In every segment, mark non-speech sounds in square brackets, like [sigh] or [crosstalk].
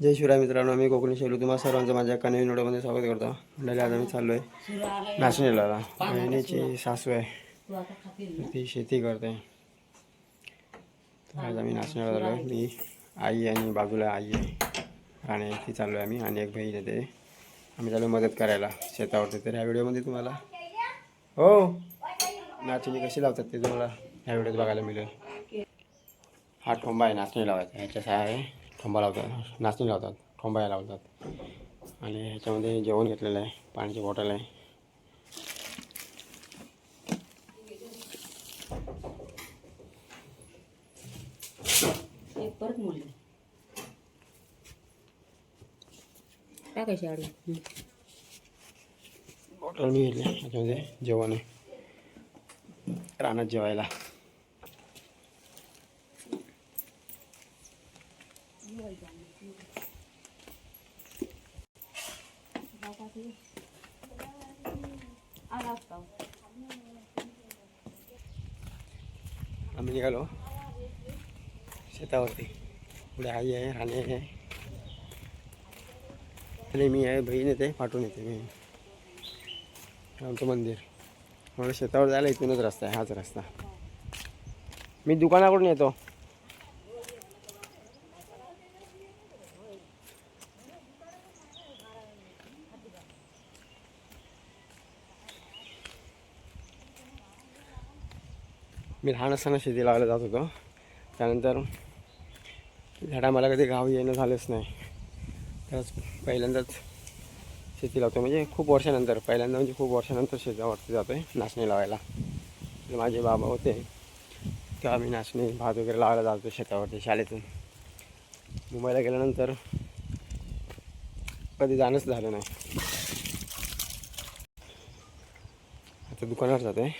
जय शिवराय मित्रांनो मी कोकणी शैली तुम्हाला सर्वांचं माझ्या एका नवीन व्हिडिओमध्ये स्वागत करतो. मंडळी आज आम्ही चाललो आहे नाचणीला बहिणीची सासू आहे. ती शेती करते. तर आज आम्ही नाचणीला चाललो आहे मी आई आणि बाजूला आई आहे. आणि ती चाललो आहे आम्ही आणि एक बहीण येते आम्ही चालू मदत करायला शेतावरती. तर ह्या व्हिडिओमध्ये तुम्हाला हो. नाचणी कशी लावतात ते तुम्हाला ह्या व्हिडिओत बघायला मिळेल. हा ठोंबा आहे नाचणी लावायचा. ह्याच्या आहे. ठोंबा लावतात नाचणी लावतात ठोंबा लावतात. आणि ह्याच्यामध्ये जेवण घेतलेलं आहे पाण्याची बॉटल आहे. एक परत म्हणले टाकायची आडी. बॉटल मी घेतली ह्याच्यामध्ये जेवण आहे. रानात जेवायला आम्ही निघालो शेतावरती पुढे आई आहे राणे आहे आणि मी आहे बहीण येते पाठवून येते मी आमचं मंदिर मला शेतावर जायला इथूनच रस्ता आहे हाच रस्ता मी दुकानाकडून येतो मी लहान असताना शेती लावायला जात होतो. त्यानंतर झाडा मला कधी गाव येणं झालंच नाही. त्याच पहिल्यांदाच शेती लावतो म्हणजे खूप वर्षानंतर पहिल्यांदा म्हणजे खूप वर्षानंतर शेतावरती जातो आहे नाचणी लावायला. माझे बाबा होते तेव्हा मी नाचणी भात वगैरे लावायला जातो शेतावरती शाळेतून. मुंबईला गेल्यानंतर कधी जाणंच झालं नाही. आता दुकानावर जातो आहे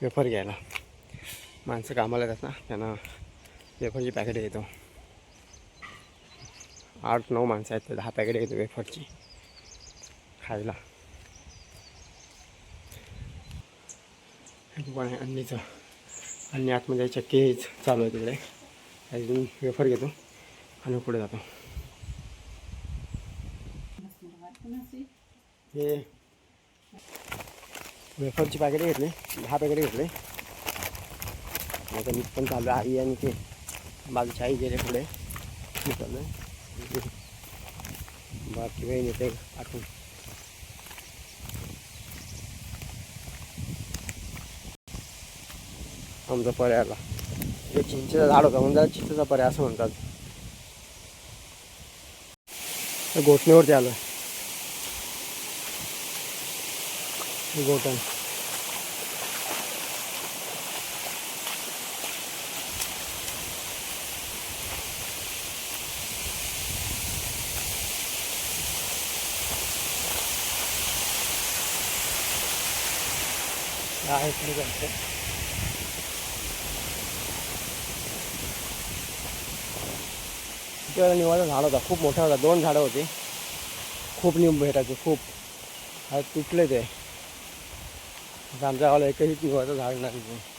वेफर घ्यायला. माणसं कामाला येतात ना त्यांना वेफरची पॅकेट घेतो आठ नऊ माणसं आहेत दहा पॅकेट घेतो वेफरची. खायला. हे दुकान आहे अन्नीचं. अन्नी आतमध्ये चक्कीच चालू आहे तिकडे अजून वेफर घेतो आणि पुढे जातो. हे वेफरची पॅकेट घेतली दहा पॅकेट घेतले. आता मी पण चाललो आई आणि ते बाजूच्या आई गेले पुढे. मी चाललो बाकी वेळ येते आठवून आमचा पर्यायला हे चिंचेचं झाड होतं म्हणजे चिंचेचा पर्याय असं म्हणतात. तर घोटणीवरती आलं. गोठण आहेत मी पुढे जायचं निवाचा झाड होता. खूप मोठा होता. दोन झाडं होती. खूप निंब भेटायचे खूप. आज तुटले ते. आमच्या गावाला एकही निवाचं झाड नाही.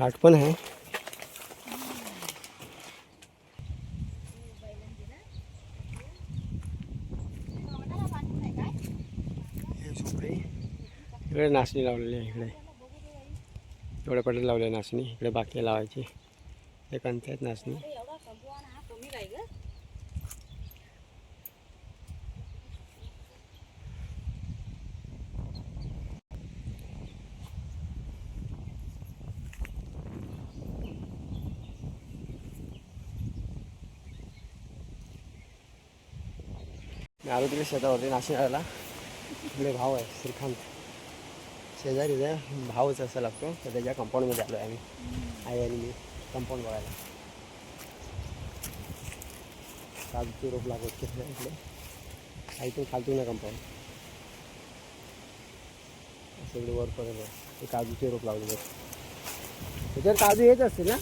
खाट पण आहे. इकडे नाचणी लावलेली आहे इकडे. एवढ्या पडले लावले नाचणी. इकडे बाकी लावायची. एक आहेत नाचणी एवढा संपवान हा कमी काय ग मी आलो तिकडे शेतावरती नाशिक आला इकडे भाव आहे श्रीकांत. शेजारी इथे भावच असं लागतो तर त्याच्या कंपाऊंडमध्ये आलो आहे आम्ही. आई आणि मी कंपाऊंड बघायला. काजूचे रोप लागत होते इकडे. खालतून आहे कंपाऊंड असं इकडे वरपर्यंत आहे. ते काजूचे रोप आहेत त्याच्यावर काजू येत असतील ना?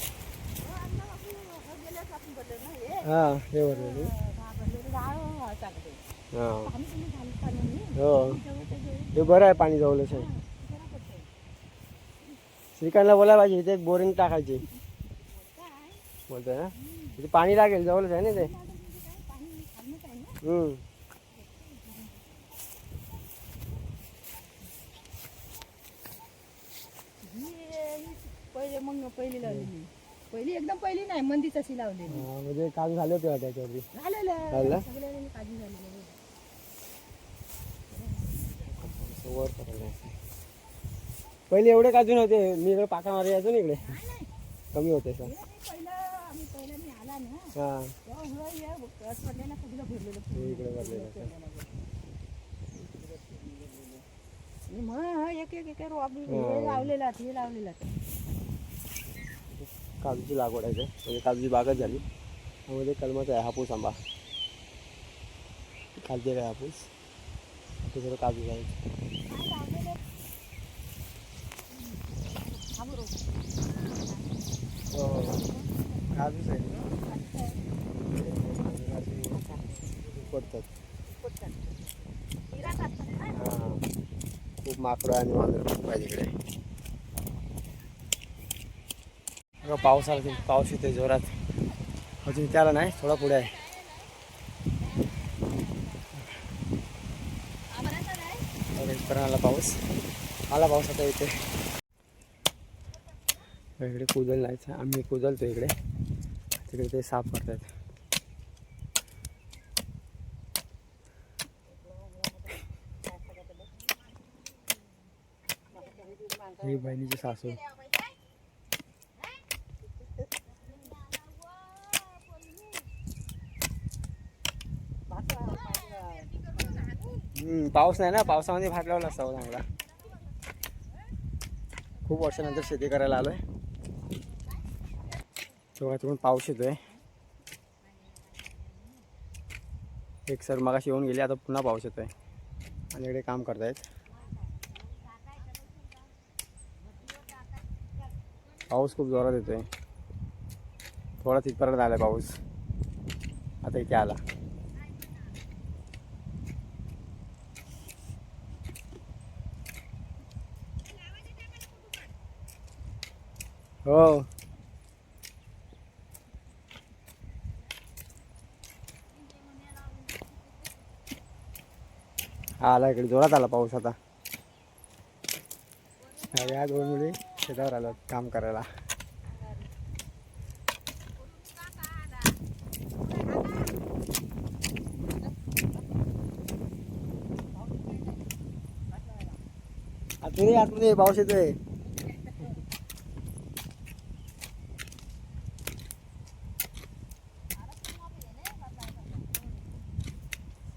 हां हे. भरलेले हां. हो. हे बरं आहे पाणी जवळच आहे. श्रीकांतला बोलायला पाहिजे इथे बोरिंग टाकायची. बोलतोय ना? इथे पाणी लागेल जवळच आहे ना ते हम्म. पहिले मग पहिली लावलेली पहिली एकदम पहिली नाही मंदीच अशी लावलेली. म्हणजे काजू झाले होते त्याच्यावरती? झालेलं. काळजी झालेली असं वर पकडलं. पहिले एवढे काजू नव्हते मी इकडे पाका मारे यायचो ना इकडे. कमी होते सर. हां. इकडे भरलेलं काजूची लागवड आहे म्हणजे काजूची बागच झाली. त्यामध्ये कलमाचा आहे हापूस आंबा. खालचे काय हापूस ते सगळं काजू आहे. काजूच आहे पडतात खूप माकडं आणि वांदर खूप आहे तिकडे अगं पाऊस आला की पाऊस येते जोरात अजून त्याला नाही थोडा पुढे आहे बघा, आला पाऊस आला पाऊस आता इथे इकडे कुदल नाहीच आम्ही कुदलतो इकडे. तिकडे ते साफ करतात. ही बहिणीची सासू. पाऊस नाही ना? पावसामध्ये भात लावला असता हो चांगला. खूप वर्षानंतर शेती करायला आलोय. तेव्हा तिकडून पाऊस येतोय. एक सर मगाशी येऊन गेली आता पुन्हा पाऊस येतोय. आणि इकडे काम करतायत. पाऊस खूप जोरात येतोय. थोडा तिथपर्यंत आलाय पाऊस. आता इथे आला. हो. आला इकडे जोरात आला पाऊस आता. या दोन मुली शेतावर आलो काम करायला. आतमध्ये आतमध्ये पाऊस येतोय.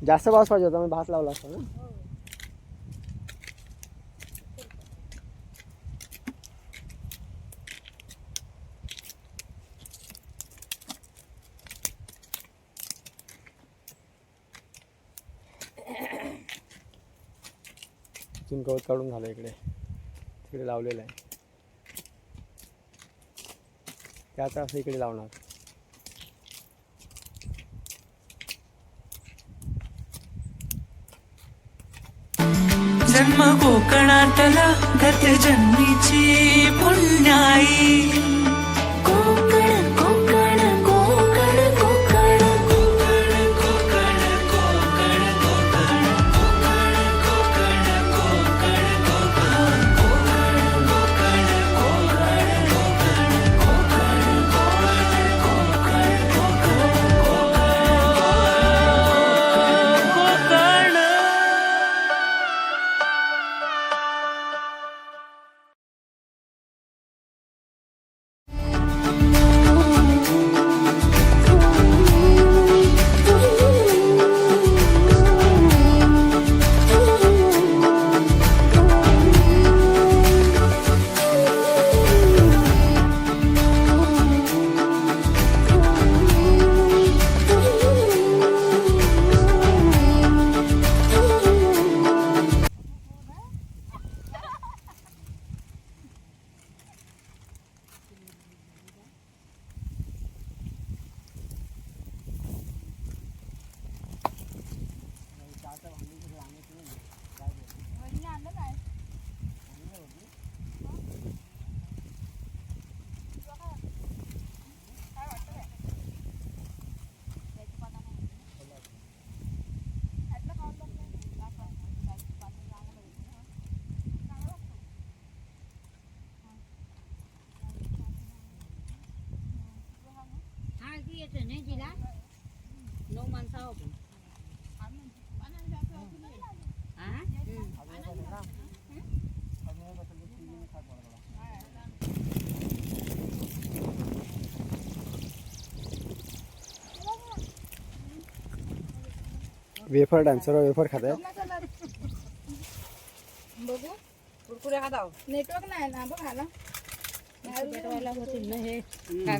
जास्त पाऊस पाहिजे होता मी भात लावला असता ना. गवत काढून झालं इकडे. तिकडे लावलेलं आहे. त्याचा असं इकडे लावणार. మాటల గతి జన్మించి పుణ్యాయి. येतं नाही तिला नऊ माणसं वेफर डान्सर वेफर खाते बघू. कुरकुरे नेटवर्क नाही ना बघा ना हे काय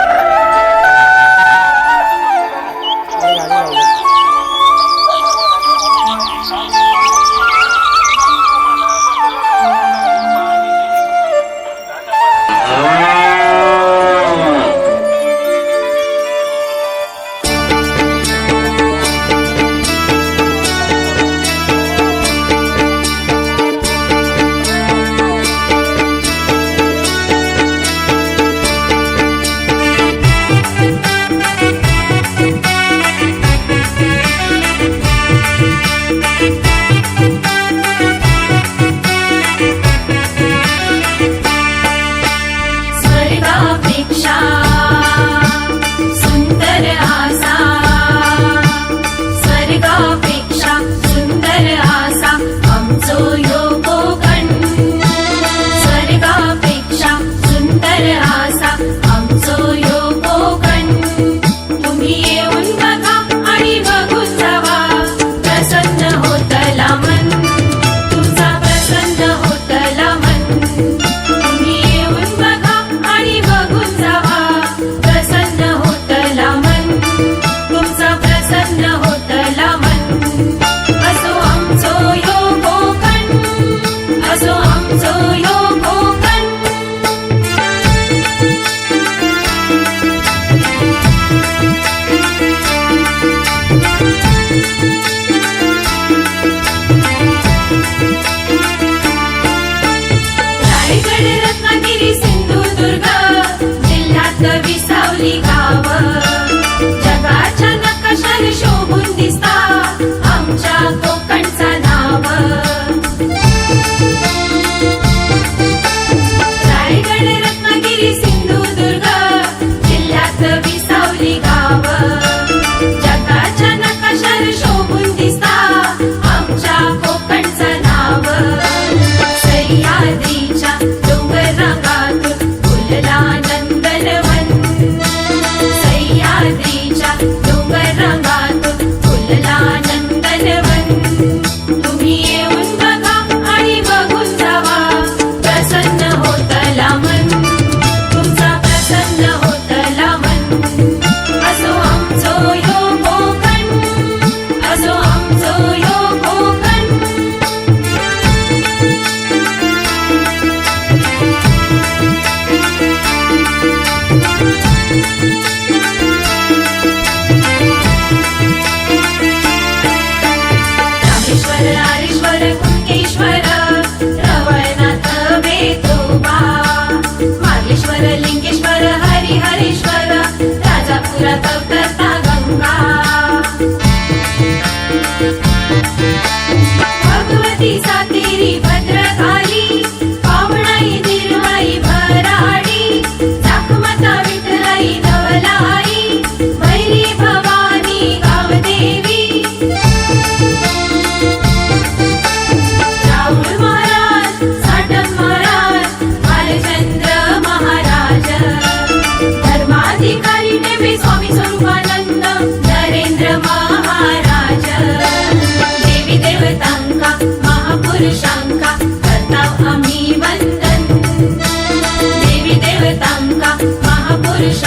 দাঙ্গা মহাপুরুষ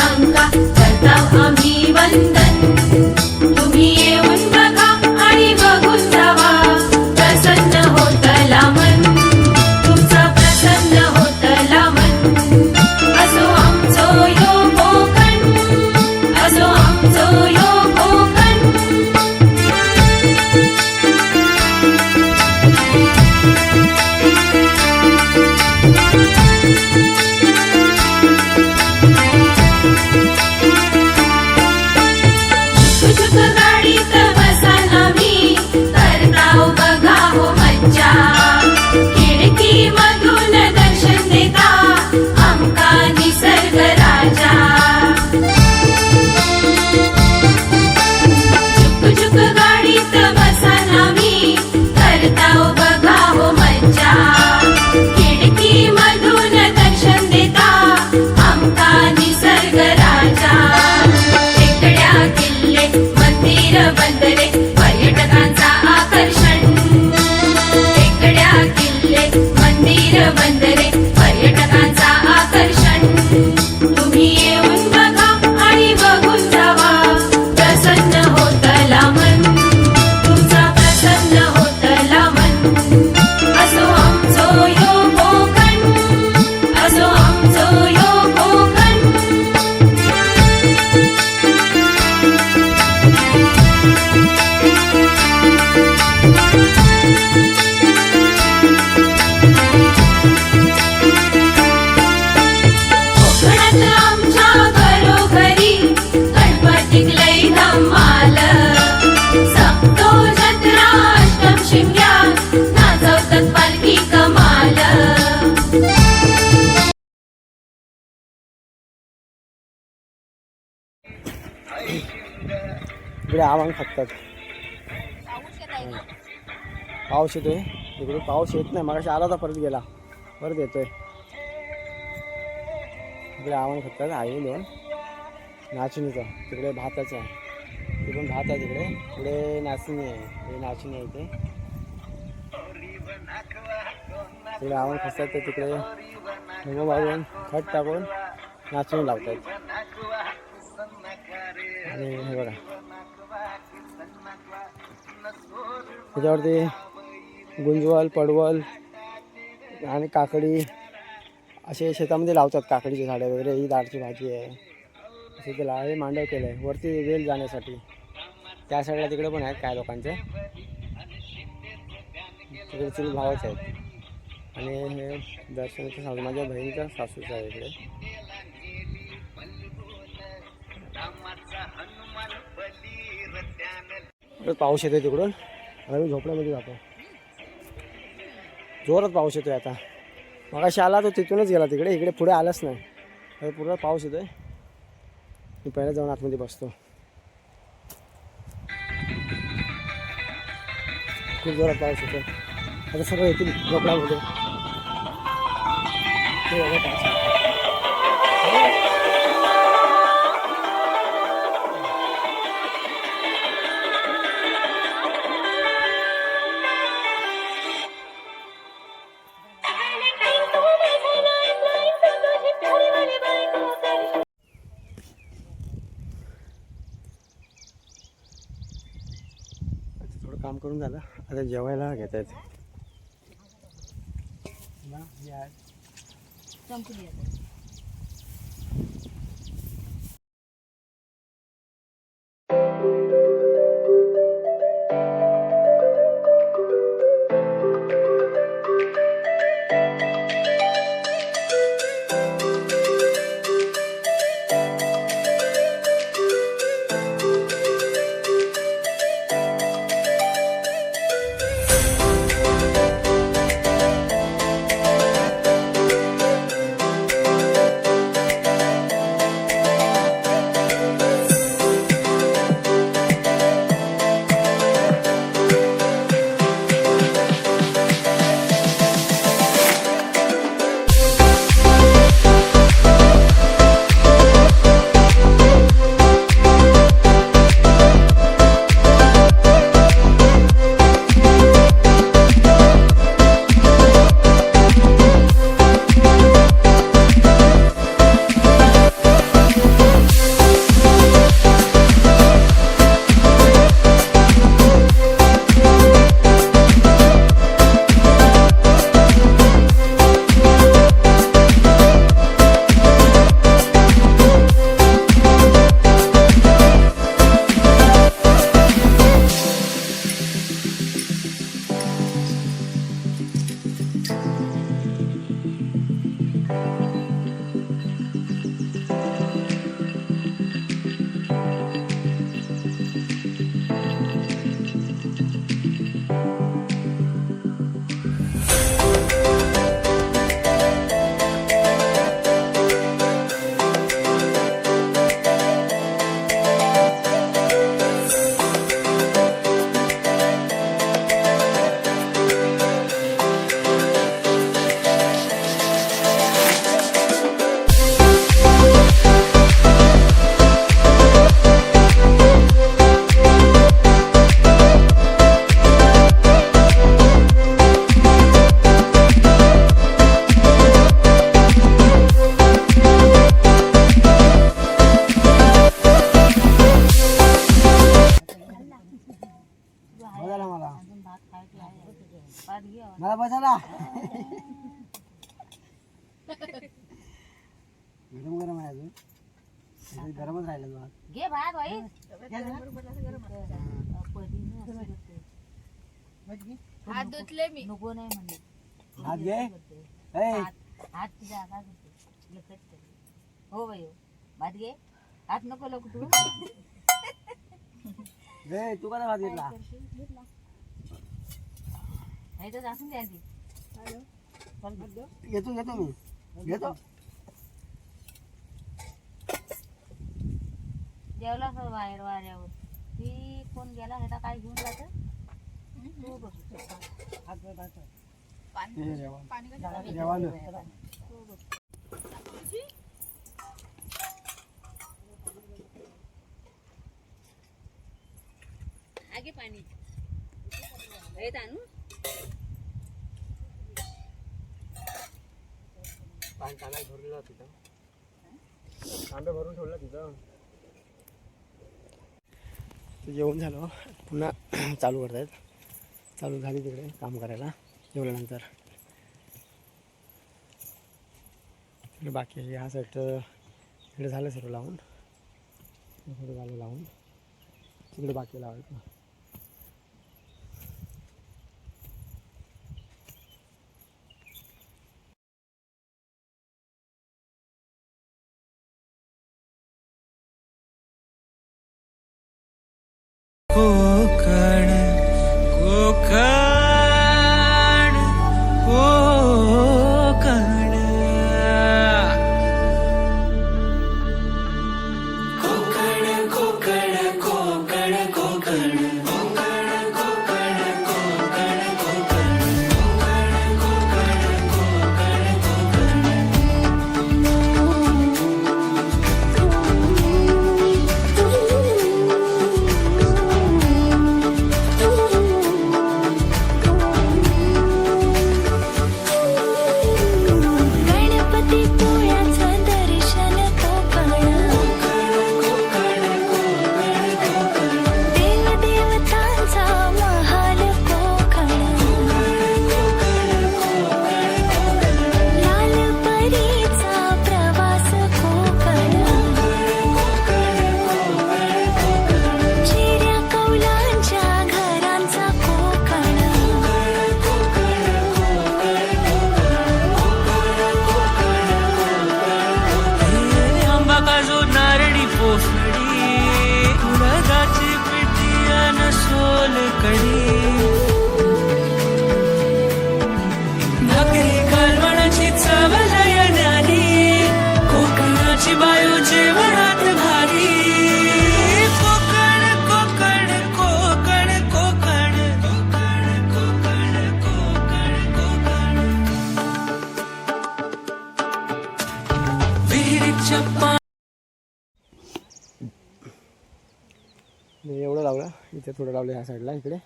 इकडे आवांग खातात पाऊस येतोय. इकडे पाऊस येत नाही. मग आला तर परत गेला. परत येतोय. इकडे आवांग खातात आई दोन नाचणीचा. तिकडे भाताचं. आहे तिकडून भात आहे तिकडे. इकडे नाचणी आहे. इकडे नाचणी आहे इथे. तिकडे आवांग खसतात तर तिकडे. लिंबू मारून खत टाकून नाचणी लावतात. आणि हे बघा. त्याच्यावरती गुंजवाल पडवल आणि काकडी. असे शेतामध्ये लावतात काकडीची झाडं वगैरे. ही दाळची भाजी आहे. असे ते ला हे मांडव केलं आहे वरती वेल जाण्यासाठी. त्या साईडला तिकडे पण आहेत काय लोकांचे. तिकडे चुल भावच आहेत. आणि हे दर्शनाचं सासू माझ्या बहिणीचा सासूच आहे इकडे पाऊस येतोय तिकडून. रवी झोपड्यामध्ये जातो. जोरात पाऊस येतोय आता. मग आला तो तिथूनच गेला तिकडे इकडे पुढे आलाच नाही. आता पूर्ण पाऊस येतोय. मी पहिला जाऊन आतमध्ये बसतो. खूप जोरात पाऊस येतोय. आता सगळं येतील झोपड्यामध्ये. करून झालं. आता जेवायला घेत आहेत भात घे. आवा. मला बसायला. गरम गरम आहे अजून. गरमच राहिलं भात. घे भात बाई. हात धुतले मी. नको नाही म्हणले. भात घे. हात हात तुझ्या हातात होते. ठेव. हो बाई हो. भात घे. हात नको लोक तू. ए, तू कसा भात घेतला? नाही तर असून द्या ती घेतो घेतो मी. घेतो. जेवला असं बाहेर वाऱ्यावर. ती कोण गेला ह्याला काय घेऊन जात? तू बघ. हे जेवण. जेवण. आगे पाणी. येत आणू पाणी तिथं. कांदा भरून ठेवलं तिथं. जेवण झालं. पुन्हा [clears throat] चालू करतायत. चालू झाली तिकडे काम करायला. जेवल्यानंतर. इकडे बाकी आहे. ह्या साईड इकडे झालं सर्व लावून. इकडे झालं लावून. तिकडे बाकी लावायचं. लावले ह्या साईडला इकडे.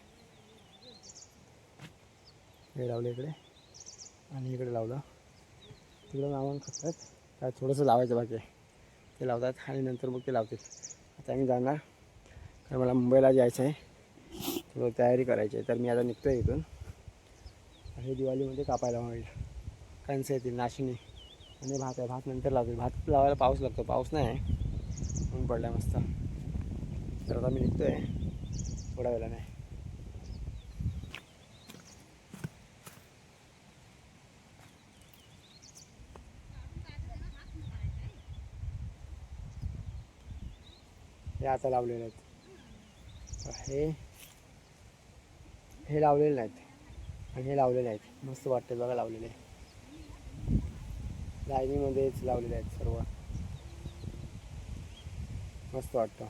हे लावलं इकडे. आणि इकडे लावलं. तिकडं लावून खातात. काय थोडंसं लावायचं बाकी ते लावतात आणि नंतर मग ते लावतात आता आम्ही जाणार. कारण मला मुंबईला जायचं आहे. थोडं तयारी करायची आहे. तर मी आता निघतो आहे इथून हे दिवाळीमध्ये कापायला होईल. कणसं येतील नाशिनी आणि भात आहे. भात नंतर लावतील. भात लावायला पाऊस लागतो. पाऊस नाही आहे. ऊन पडला मस्त. तर आता मी आहे थोड्या वेळाने. हे आता लावलेले आहेत. हे हे लावलेले नाहीत आणि हे लावलेले आहेत. मस्त वाटते बघा लावलेले. लाईनीमध्येच लावलेले आहेत सर्व. मस्त वाटतं.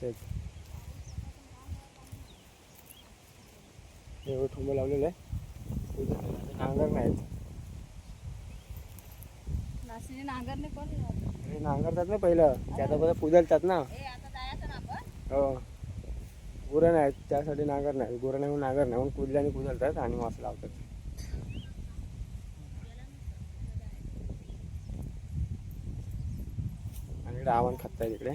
शेत एवढं ठोंबं लावलेलं आहे. नांगर नाहीत. हे नांगरतात ना पहिलं. ते आता बघा पुजलतात ना हो. गुरं नाहीत त्यासाठी नांगर नाही. गुरं नाही म्हणून नांगर नाही. म्हणून कुदल्याने कुदलतात आणि मग असं लावतात. आणि इकडे आव्हान खत्ता आहे तिकडे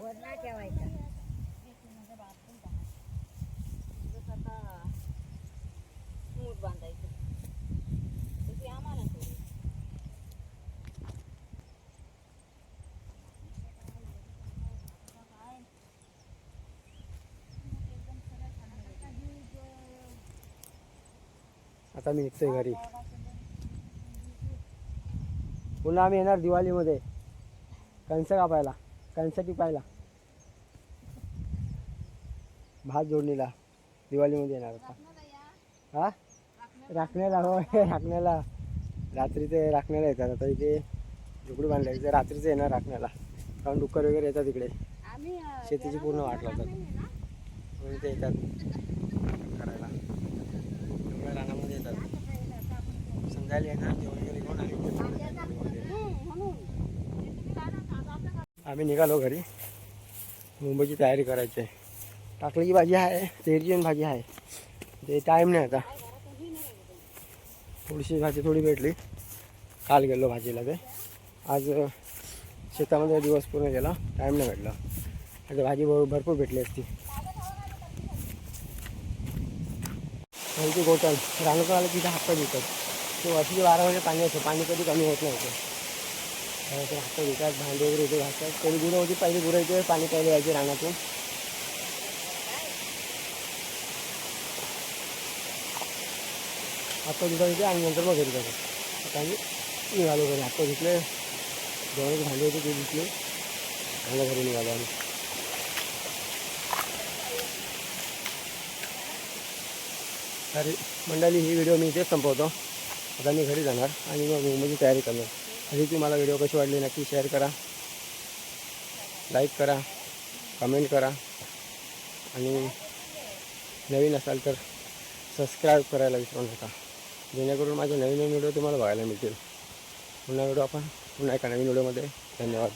फिरवायचं ठेवायचा. आता मूठ बांधायचं तशी आम्हाला थोडी आता मी निघतोय घरी. पुन्हा आम्ही येणार दिवाळीमध्ये. कंस कापायला. कंस टिपायला भात जोडणीला दिवाळीमध्ये येणार आता हा? राखण्याला हो राखण्याला. रात्री ते राखण्याला येतात आता इथे झुपडी बांधल्या इथे रात्रीचं येणार राखण्याला. कारण डुक्कर वगैरे येतात इकडे. शेतीची पूर्ण वाट लावतात म्हणून ते येतात करायला. एवढ्या रानामध्ये येतात. संध्याकाळी येणार जेवण वगैरे आणि दिवाळीमध्ये. आम्ही निघालो घरी. मुंबईची तयारी करायची आहे. टाकलीची भाजी आहे तेरची भाजी आहे. ते टाईम नाही आता. थोडीशी भाजी थोडी भेटली. काल गेलो भाजीला ते. आज शेतामध्ये दिवस पूर्ण गेला. टाईम नाही भेटला. आता भाजी भर- भरपूर भेटली असती. गोटल रानकर आलं तिथे हप्ता देतात. ते वर्षी बारा महिने म्हणजे पाणी असतं. पाणी कधी कमी होत नव्हतं तर भांडे वगैरे इथे घासतात होती, पहिली गुरं इथे पाणी प्यायला यायचे रानातून. हात धुतात इथे आणि घरी जातात. आता आम्ही निघालो घरी. हात धुतले जेवणाचे भांडे होते मंडळी, ही व्हिडिओ मी संपवतो. आता मी घरी जाणार आणि मुंबईची तयारी करणार. तरी तुम्हाला व्हिडिओ कशी वाटली नक्की शेअर करा. लाईक करा कमेंट करा. आणि नवीन असाल तर सबस्क्राईब करायला विसरू नका. जेणेकरून माझे नवीन नवीन व्हिडिओ तुम्हाला बघायला मिळतील. पुन्हा व्हिडिओ आपण पुन्हा एका नवीन व्हिडिओमध्ये. धन्यवाद.